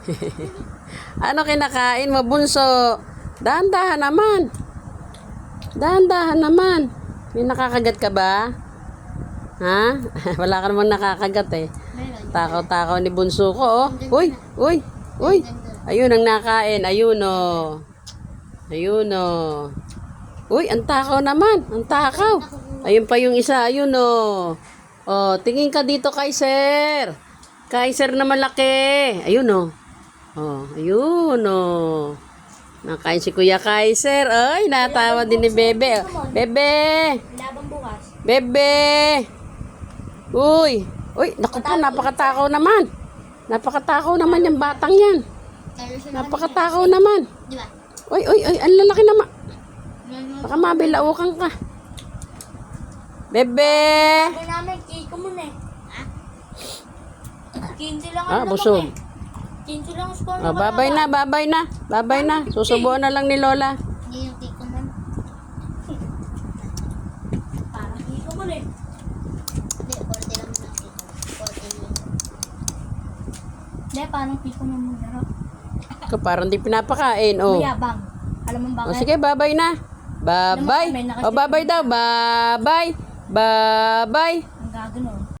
ano kinakain mo, bunso? Dahan-dahan naman. Dahan-dahan naman. May nakakagat ka ba? Ha? Wala ka namang nakakagat eh. Takaw-takaw ni bunso ko, oh. Uy, uy, uy. Ayun ang nakain. Ayun, oh. Ayun, oh. Uy, ang takaw naman. Ang takaw. Ayun pa yung isa. Ayun, oh. Oh, tingin ka dito, Kaiser. Kaiser na malaki. Ayun, oh. Oh, ayun, oh. Nakain si Kuya Kaiser. Ay, natawa din ni Bebe. Bebe! Labang bukas. Bebe! Uy! Uy, naku po, napakatakaw naman. Napakatakaw naman yung batang yan. Napakatakaw naman. Di ba? Uy, uy, uy, ang lalaki naman. Baka mabilaukan ka. Bebe! Sabi namin, kiko mo na eh. Ha? 15 lang Ah, ang busog. lamang eh. 15 lang ang score Oh, babay na, babay na. Babay na. Susubuan na lang ni Lola. Hindi yung kiko mo. Parang kiko mo na eh. Hindi, 40 lang ang kiko. 40 lang. Hindi, parang kiko mo mo parang di pinapakain. Oh. Mayabang. Alam mo oh bakit? sige, babay na. Babay. Oh, babay daw. Babay. Babay. Ang gagano.